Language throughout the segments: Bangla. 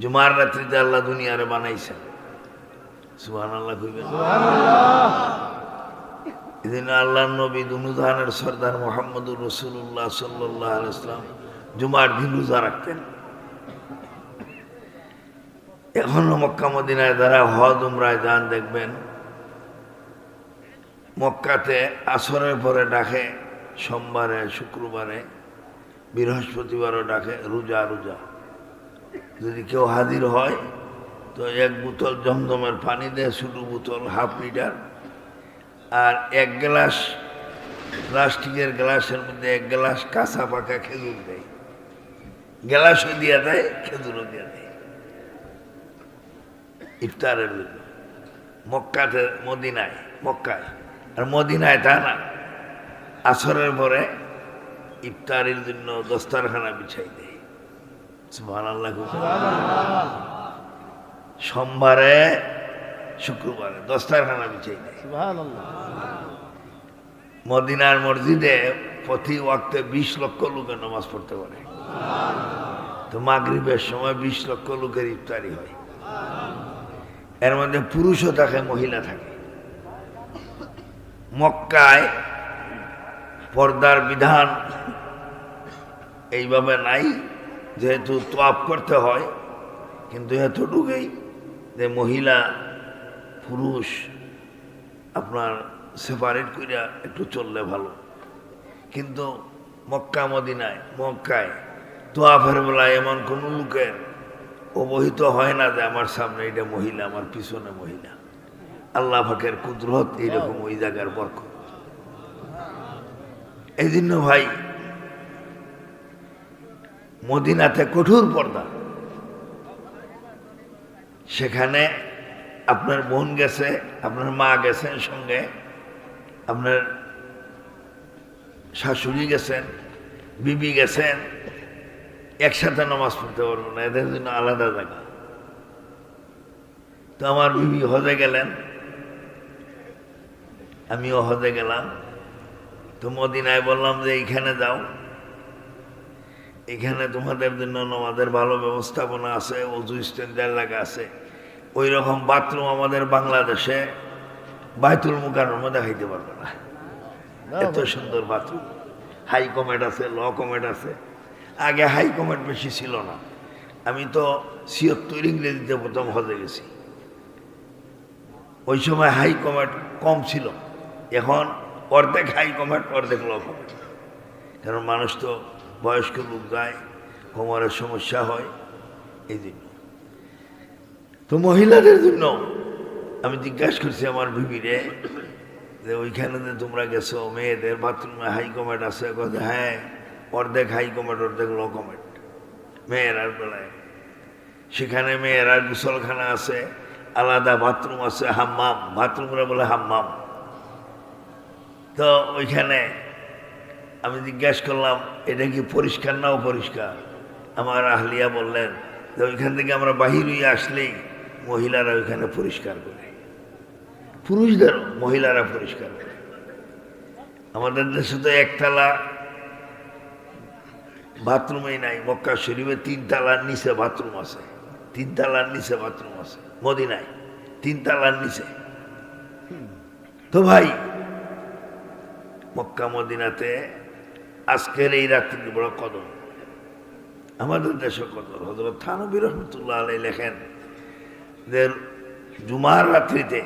জুমার রাত্রিতে আল্লাহ দুনিয়ারে বানাইছেন সুহান আল্লাহ কইবেন এদিন আল্লাহ নবী দুনুদানের সর্দার মোহাম্মদুর রসুল্লাহ সাল্লাহ ইসলাম জুমার দিন রোজা রাখতেন। এখনও মক্কা মদিনায় যারা হজ উমরায় যান দেখবেন মক্কাতে আসরের পরে ডাকে সোমবারে শুক্রবারে বৃহস্পতিবারও ডাকে রোজা রোজা। যদি কেউ হাজির হয়, তো এক বোতল জমজমের পানি দেয় ছোটো বোতল হাফ লিটার। আর এক গ্লাস প্লাস্টিকের গ্লাসের মধ্যে এক গ্লাস কাঁচা পাকা খেজুর দেয়। গ্লাসও দিয়ে দেয়, খেজুরও দিয়ে দেয়। ইফতারের জন্য। মক্কাতে, মদিনায়, মক্কায়। আর মদিনায় তা না। আসরের পরে ইফতারের জন্য দস্তারখানা বিছাই দেয়। সোমবারে শুক্রবারে দস্তারখানা বিছাই দেয় মদিনার মসজিদে প্রতি ওয়াক্তে বিশ লক্ষ লোকের নামাজ পড়তে পারে। তো মাগরিবের সময় বিশ লক্ষ লোকের ইফতারি হয়। এর মধ্যে পুরুষও থাকে মহিলা থাকে। মক্কায় পর্দার বিধান এইভাবে নাই। যেহেতু তোয়াপ করতে হয়, কিন্তু এতটুকুই যে মহিলা, পুরুষ আপনার সেপারেট করিয়া একটু চললে ভালো। কিন্তু মক্কা, মদিনায়, মক্কায় তোয়াফের বেলায় এমন কোনো লোকের অবহিত হয় না যে আমার সামনে এটা মহিলা, আমার পিছনে মহিলা। আল্লাহ ফাকের কুদরত এইরকম ওই জায়গার বরক এই জন্য ভাই মদিনাতে কঠোর পর্দা। সেখানে আপনার বোন গেছে, আপনার মা গেছেন সঙ্গে, আপনার শাশুড়ি গেছেন, বিবি গেছেন, একসাথে নামাজ পড়তে পারব না, এদের জন্য আলাদা জায়গা। তো আমার বিবি হজে গেলেন, আমিও হজে গেলাম। তো মদিনায় বললাম যে এইখানে যাও। এখানে তোমাদের জন্য আমাদের ভালো ব্যবস্থাপনা আছে অজু স্ট্যান্ডার লাগা আছে। ওই রকম বাথরুম আমাদের বাংলাদেশে বাইতুল মুকার মধ্যে খাইতে পারবে না। এত সুন্দর বাথরুম। হাই কমেট আছে ল কমেট আছে। আগে হাই কমেট বেশি ছিল না। আমি তো ছিয়ত্তর ইংরেজিতে প্রথম হজে গেছি। ওই সময় হাই কমেট কম ছিল। এখন অর্ধেক হাই কমেট অর্ধেক ল কমেট। কারণ মানুষ তো বয়স্ক লোক যায় কোমরের সমস্যা হয়, এই জন্য। তো মহিলাদের জন্য আমি জিজ্ঞাসা করছি আমার বিবিরে যে ওইখানে যে তোমরা গেছো, মেয়েদের বাথরুমে হাই কমেট আছে? কথা হ্যাঁ অর্ধেক হাই কমেট অর্ধেক লো কমেট মেয়েরার বেলায়। সেখানে মেয়েরার গুসলখানা আছে, আলাদা বাথরুম আছে, হাম্মাম। বাথরুমরা বলে হাম্মাম। তো ওইখানে আমি জিজ্ঞাসা করলাম, এটা কি পরিষ্কার না অপরিষ্কার? আমার আহলিয়া বললেন, যে ওইখান থেকে আমরা বাহির হয়ে আসলেই মহিলারা ওইখানে পরিষ্কার করে। পুরুষদেরও মহিলারা পরিষ্কার করে। আমাদের দেশে তো একতলা বাথরুমেই নাই, মক্কা শরীফে তিন তালার নিচে বাথরুম আছে। তিন তালার নিচে বাথরুম আছে, মদিনায় তিন তালার নিচে। তো ভাই, মক্কা মদিনাতে আজকের এই রাত্রি বড় কদম। আমাদের দেশে কদর হজরত থানবী রহমতুল্লাহ আলাই লেখেন যে জুমার রাত্রিতে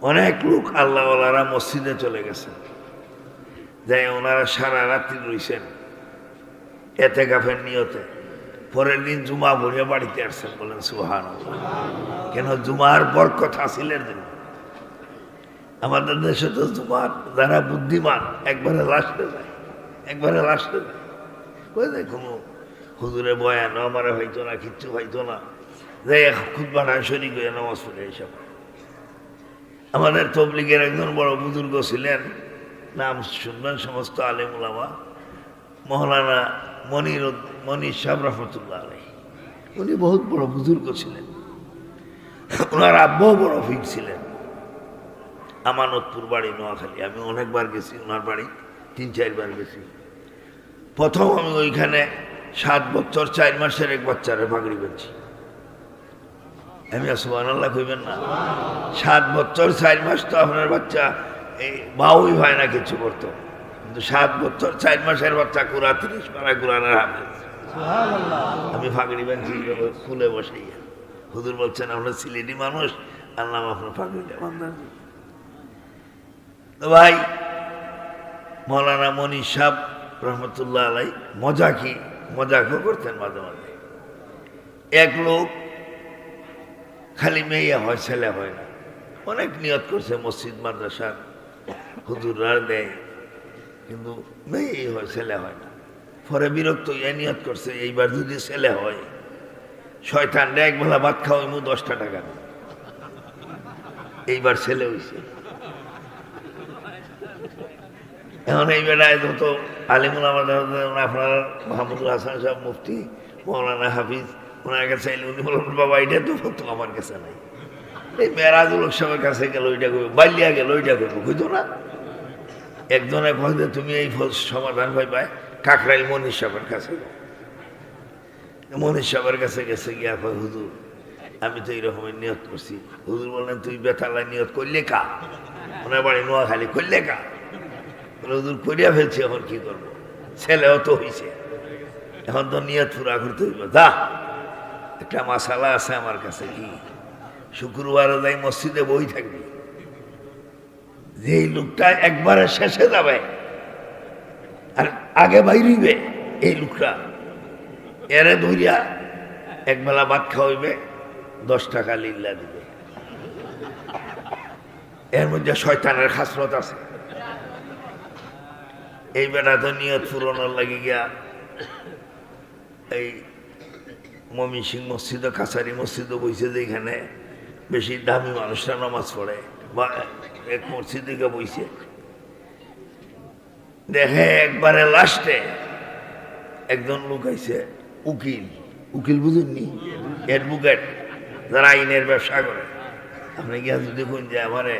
অনেক লোক আল্লাহওয়ালারা মসজিদে চলে গেছে। যাই ওনারা সারা রাত্রি রইছেন। এতে গাফের নিয়তে। পরের দিন জুমা ভরে বাড়িতে আসছেন বলেন সুহান কেন জুমার বরকত হাসিলের জন্য? আমাদের দেশে তো জুমার, যারা বুদ্ধিমান, একবারে লাস্টে যায়, একবারে লাস্টে যায়। ওই কোনো হুজুরে বয়ান, আমার হইতো না, কিচ্ছু হইতো না। যে বানায় শরিক হয়ে নামাজ পড়ে এইসব আমাদের তবলিগের একজন বড় বুজুর্গ ছিলেন, নাম শুনবেন সমস্ত আলেম উলামা মৌলানা মনির মনির সাহেব রহমতুল্লাহ আলাই উনি বহুত বড় বুজুর্গ ছিলেন। ওনার আব্বাও বড় ফিট ছিলেন। আমানতপুর বাড়ি নোয়াখালী। আমি অনেকবার গেছি ওনার বাড়ি তিন চারবার গেছি। প্রথম আমি ওইখানে সাত বছর চার মাসের এক বাচ্চারে পাগড়ি পেয়েছি। আমি সুবান আল্লাহ কইবেন না। সাত বছর চার মাস তো আপনার বাচ্চা এই বাউই হয় না কিছু করতো। কিন্তু সাত বছর চার মাসের বাচ্চা কুরা তিরিশ পারা কুরানের হাফেজ। আমি ফাগড়ি বেঞ্চি খুলে বসে হুজুর বলছেন আমরা সিলেটি মানুষ আল্লাহ আপনার ফাগড়িটা বান্ধান ভাই, মৌলানা মনি সাহ রহমতুল্লাহ আলাই মজা কি মজাকও করতেন মাঝে মাঝে। এক লোক খালি মেয়ে হয়, ছেলে হয় না। অনেক নিয়ত করছে মসজিদ মাদ্রাসার হুজুররা দেয়, কিন্তু মেয়ে হয়, ছেলে হয় না। পরে বিরক্ত এ নিয়ত করছে, এইবার যদি ছেলে হয়, শয়তান এক বেলা ভাত খাওয়াই মু দশটা টাকা এইবার ছেলে হইছে। এখন এই বেলায় যত আলিমুল আমাদের আপনার মাহমুদুল হাসান সাহেব মুফতি, মৌলানা হাফিজ, ওনার কাছে এলে উনি বললেন, বাবা, এটা তো ফটো আমার কাছে নাই। এই মেরাজুল সাহেবের কাছে গেল, ওইটা করব বাল্যা গেল, ওইটা করব বুঝতো না? একজনে কয় তুমি এই সমাধান পাইবা, কাকরাইল মনীষ সাহেবের কাছে। মনীষ সাহেবের কাছে গেছে গিয়া কয়, হুজুর, আমি তো এইরকমের নিয়ত করছি। হুজুর বললেন, তুই বেতালায় নিয়ত করলে কা? ওনার বাড়ি নোয়াখালী করলে কা? বলে, করিয়া ফেলছি এখন কি করব? ছেলেও তো হইছে। এখন তো নিয়ত পুরা করতে হইব। যা একটা মাসালা আছে আমার কাছে কি? শুক্রবার যাই মসজিদে বই থাকবি। যে লোকটা একবারে শেষে যাবে আর আগে বাইরিবে এই লোকটা এরে ধরিয়া এক একবেলা ভাত খাওয়াইবে দশ টাকা লিল্লা দিবে। এর মধ্যে শয়তানের খাসরত আছে। এই বেটা তো নিয়ত পুরনোর লাগে গিয়া এই মমি সিং মসজিদ, কাছারি মসজিদও বইছে যেখানে বেশি দামি মানুষরা নামাজ পড়ে, বা এক মসজিদে গিয়ে বইছে। দেখে একবারে লাস্টে একজন লোক আইছে, উকিল। উকিল বুঝেননি? অ্যাডভোকেট, যারা আইনের ব্যবসা করে। আপনি গিয়া যদি দেখুন যে আমারে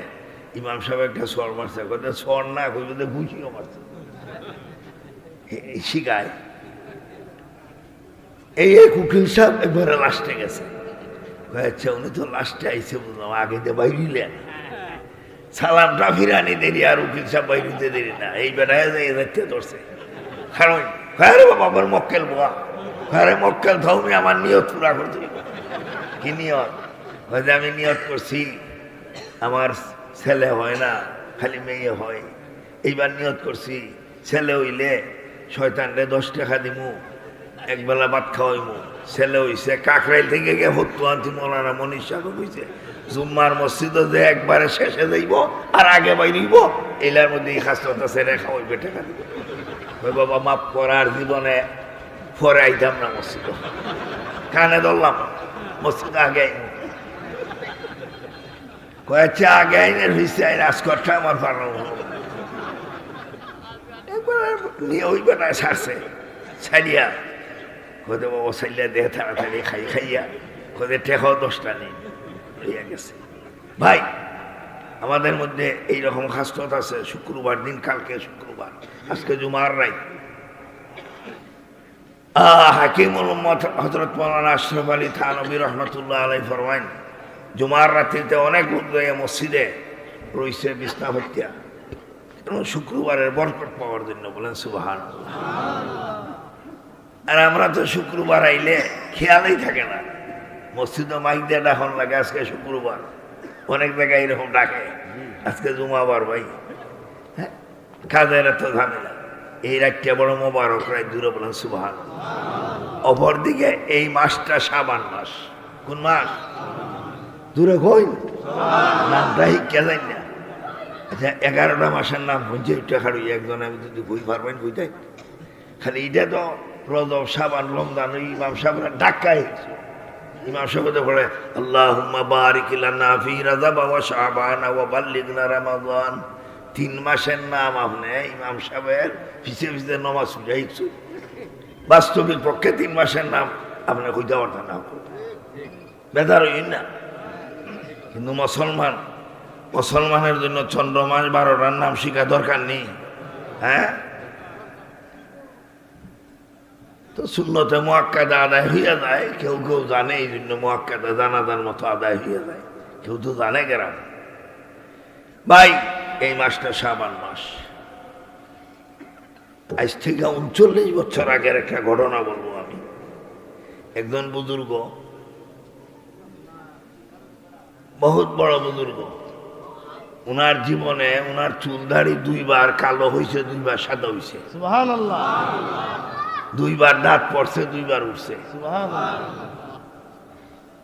ইমাম সাহেব একটা সর মারছে কথা সর না কইবে যে ঘুষিও মারছে। এই এক উকিল সাহেব একবারে লাস্টে গেছে। আচ্ছা উনি তো লাস্টে আইসে আগে বাইরিলেন। সালামটা ফিরানি দেরি, আর উকিল সাহেব বাইরিতে দেরি না। এই যাই দেখতে ধরছে। কারণ হ্যাঁ বাবা, আমার মক্কেল বোয়া। হ্যাঁ মক্কেল ধর্মী আমার নিয়ত পুরা কি নিয়ত? হয়তো আমি নিয়ত করছি, আমার ছেলে হয় না, খালি মেয়ে হয়। এইবার নিয়ত করছি, ছেলে হইলে শয়তানরে দশ টাকা দিমু একবেলা ভাত খাওয়াইমু। ছেলে হইছে, কাকরাইল থেকে গিয়ে হত্যু আনছি, মৌলানা মনীষ সাহেব হইছে জুম্মার মসজিদে যে একবারে শেষে যাইব আর আগে বাইরিব এলার মধ্যে এই খাসটা ছেড়ে খাওয়াইবে, টাকা দিব। বাবা, মাফ করার জীবনে পরে আইতাম না মসজিদ। কানে ধরলাম, মসজিদ আগে আইমু। কয়েছে, আগে আইনের হইছে আইন আজকরটা আমার পারলাম ভাই, আমাদের মধ্যে এই রকম খাস্তত আছে, শুক্রবার দিন, কালকে শুক্রবার, আজকে জুমার রাই হাকিমুল হজরত মৌলানা আশরফ আলী রহমতুল্লাহ আলাই ফরমাইন জুমার রাত্রিতে অনেক মসজিদে রয়েছে বিছনা হত্যা শুক্রবারের বরকট পাওয়ার জন্য বলেন সুবাহান আর আমরা তো শুক্রবার আইলে খেয়ালই থাকে না। মসজিদে মাইক দিয়ে ডাকন লাগে, আজকে শুক্রবার। অনেক জায়গায় এরকম ডাকে, আজকে জুমাবার ভাই। হ্যাঁ? কাজের এত ঝামেলা। এই রাতটা বড় মোবারক রায় দূরে বলেন সুবাহান অপরদিকে এই মাসটা সাবান মাস। কোন মাস? দূরে কই? নামটা হিক্কা যাই না। আচ্ছা এগারোটা মাসের নাম পঞ্চাশ টাকার ওই একজন আমি যদি বই পারবেন বইটাই খালি এটা তো রজব সাবান রমজান ওই ইমাম সাহেবরা ডাক্কাই ইমাম সাহেব তো পড়ে আল্লাহ বারিক লানা ফি রাজাব ওয়া শাবান ওয়া বাল্লিগনা রমাদান। তিন মাসের নাম আপনি ইমাম সাহেবের পিছিয়ে পিছিয়ে নমাজ বুঝাইছো বাস্তবিক পক্ষে তিন মাসের নাম আপনি কইতে পারতেন না। বেদার হই না। কিন্তু মুসলমান মুসলমানের জন্য চন্দ্র মাস বারোটার নাম শিখা দরকার নেই। হ্যাঁ? তো শূন্যতে মোয়াক্কাদা আদায় হইয়া যায়। কেউ কেউ জানে, এই জন্য মোয়াক্কাদা জানাজার মতো আদায় হইয়া যায়। কেউ তো জানে গেরাম। ভাই, এই মাসটা সাবান মাস। আজ থেকে উনচল্লিশ বছর আগের একটা ঘটনা বলব আমি। একজন বুজুর্গ, বহুত বড় বুজুর্গ উনার জীবনে উনার চুল দাড়ি দুইবার কালো হয়েছে দুইবার সাদা হয়েছে দুইবার দাঁত পড়ছে দুইবার উঠছে।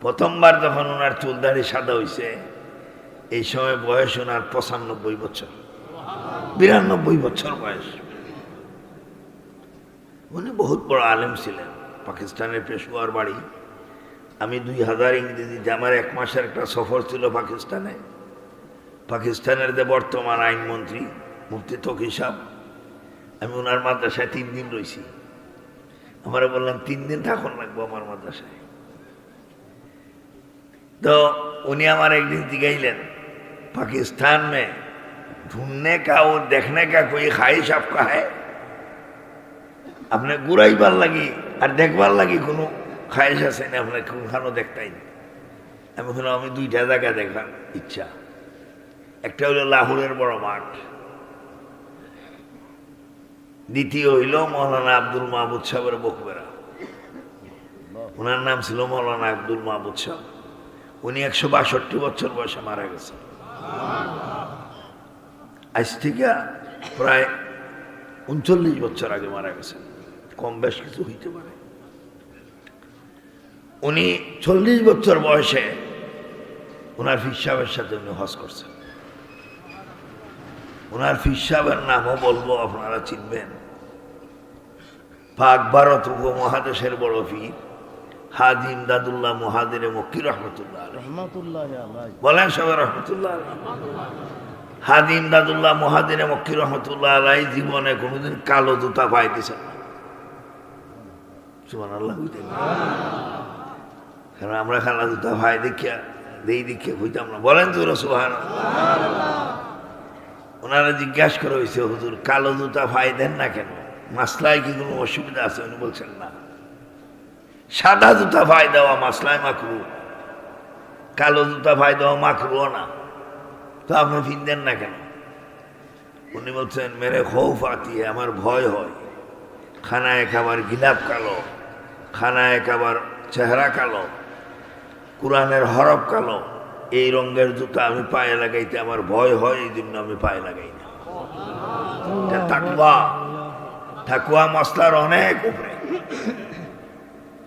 প্রথমবার যখন ওনার চুল দাড়ি সাদা হয়েছে এই সময় বয়স ওনার পঁচানব্বই বছর। বিরানব্বই বছর বয়স। উনি বহুত বড় আলেম ছিলেন পাকিস্তানের পেশোয়ার বাড়ি। আমি দুই হাজার ইংরেজি জামার এক মাসের একটা সফর ছিল পাকিস্তানে পাকিস্তানের যে বর্তমান আইনমন্ত্রী মুফতি তকি সাহ আমি ওনার মাদ্রাসায় তিন দিন রয়েছি আমরা বললাম তিন দিন থাকুন লাগবো আমার মাদ্রাসায় तो उन्हें हमारे एक दिन दिखाइलन पाकिस्तान में ढूंढने का और देखने का कोई ख्वाहिश आपका है আপনি ঘুরাইবার লাগি আর দেখবার লাগি কোনো খায়েশ আছে না আপনার কোনখানো দেখতাই না আমি ওখানে আমি দুইটা জায়গা দেখলাম ইচ্ছা একটা হইল লাহোরের বড় মাঠ। দ্বিতীয় হইল মৌলানা আব্দুল মাহবুদ সাহেবের বকবেরা। ওনার নাম ছিল মৌলানা আব্দুল মাহবুদ সাহেব। উনি একশো বাষট্টি বছর বয়সে মারা গেছেন। আজ থেকে প্রায় উনচল্লিশ বছর আগে মারা গেছেন। কম বেশ কিছু হইতে পারে। উনি চল্লিশ বছর বয়সে ওনার ফির সাহেবের সাথে উনি হজ করছেন। ওনার ফির সাহেবের নামও বলব আপনারা চিনবেন পাক ভারত উপমহাদেশের বড় ফির হাদিম দাদুল্লাহ মহাদিরে মক্কি রহমতুল্লাহ। বলেন সবাই রহমতুল্লাহ। হাদিম দাদুল্লাহ মহাদিনে মক্কি রহমতুল্লাহ আলাই জীবনে কোনোদিন কালো জুতা পাই দিছেন না সুবহানাল্লাহ বুঝলেন? কারণ আমরা কালো জুতা ভাই দেখিয়া দেই দেখিয়া হইতাম না বলেন তো সুহান ওনারা জিজ্ঞাসা করা হয়েছে হুজুর, কালো জুতা ভাই দেন না কেন? মাসলায় কি কোনো অসুবিধা আছে? উনি বলছেন, না। সাদা জুতা ভাই দেওয়া মাসলায় মাকরু। কালো জুতা ভাই দেওয়া মাকরুও না। তো আপনি ফিনদেন না কেন? উনি বলছেন, মেরে খৌফ আতি আমার ভয় হয়। খানায় খাবার গিলাপ কালো, খানায় খাবার চেহারা কালো, কোরআনের হরফ কালো এই রঙের জুতা আমি পায়ে লাগাইতে আমার ভয় হয়, এই জন্য আমি পায়ে লাগাই না। এটা তাকওয়া। তাকওয়া মশলার অনেক উপরে।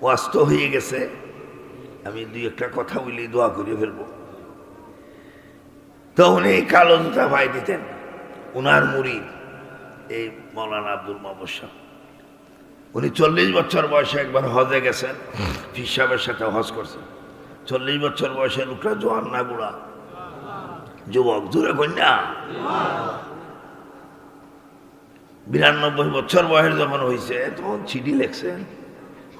ওয়াস্ত হয়ে গেছে। আমি দুই একটা কথা বলি, দোয়া করে ফেলব। তো উনি কালো জুতা ভাই দিতেন। উনার মুড়ি, এই মৌলানা আব্দুল মাহমুদ সাহ। উনি চল্লিশ বছর বয়সে একবার হজে গেছেন, ফির সাহেবের সাথে হজ করছেন। চল্লিশ বছর বয়সে লোকটা জোয়ার না বুড়া যুবক দূরে কন্যা বিরানব্বই বছর বয়স যখন হয়েছে তখন চিঠি লেখছেন।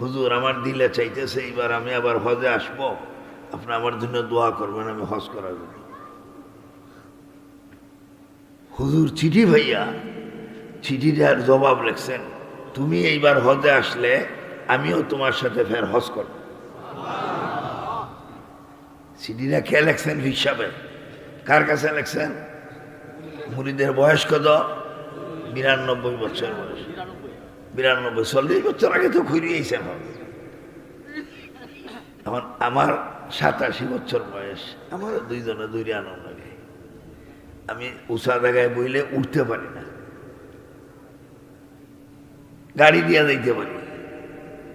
হুজুর, আমার দিলে চাইতেছে এইবার আমি আবার হজে আসব। আপনি আমার জন্য দোয়া করবেন, আমি হজ করার জন্য। হুজুর, চিঠি ভাইয়া, চিঠিটার জবাব লেখছেন, তুমি এইবার হজে আসলে, আমিও তোমার সাথে ফের হজ করব। চিঠিটা কে লেখছেন হিসাবে? কার কাছে লেখছেন? মুড়িদের বয়স কত? বিরানব্বই বছর বয়স। বিরানব্বই, চল্লিশ বছর আগে তো ঘুরিয়েছেন এখন আমার সাতাশি বছর বয়স। আমার দুইজনে দুই আনন্দ লাগে। আমি উষা জায়গায় বইলে উঠতে পারি না। গাড়ি দিয়ে যাইতে পারি।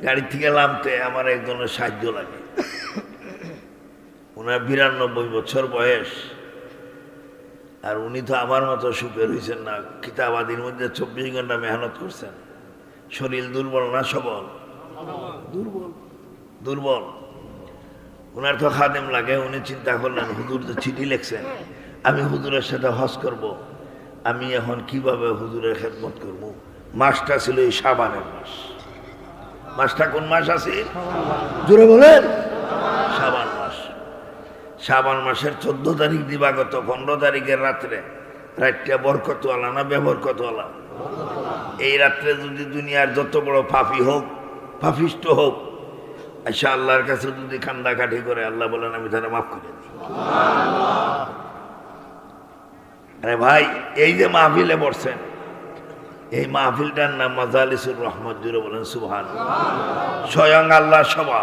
গাড়ি থেকে নামতে আমার একজনের সাহায্য লাগে। ওনার বিরানব্বই বছর বয়স। আর উনি তো আমার মতো সুখের হয়েছেন না কিতাবাদির মধ্যে চব্বিশ ঘণ্টা মেহনত করছেন। শরীর দুর্বল না সবল? দুর্বল। দুর্বল। ওনার তো খাদেম লাগে উনি চিন্তা করলেন হুজুর তো চিঠি লিখছেন আমি হুজুরের সাথে হজ করব। আমি এখন কীভাবে হুজুরের খেদমত করব। মাসটা ছিল এই সাবানের মাস। মাসটা কোন মাস আছে? জোরে বলেন। সাবান মাসের চোদ্দ তারিখ দিবাগত, পনেরো তারিখের রাত্রে। রাতটা বরকতওয়ালা না বেবরকতওয়ালা? এই রাত্রে যদি দুনিয়ার যত বড় পাপি হোক পাপিষ্ট হোক আচ্ছা আল্লাহর কাছে যদি কান্দাকাঠি করে, আল্লাহ বলেন, আমি তারা মাফ করে দিই। আরে ভাই, এই যে মাহফিলে পড়ছেন এই মাহফিলটার নাম মাজালিসুর রহমত, জুড়ে বলেন সুবহান স্বয়ং আল্লাহ সভা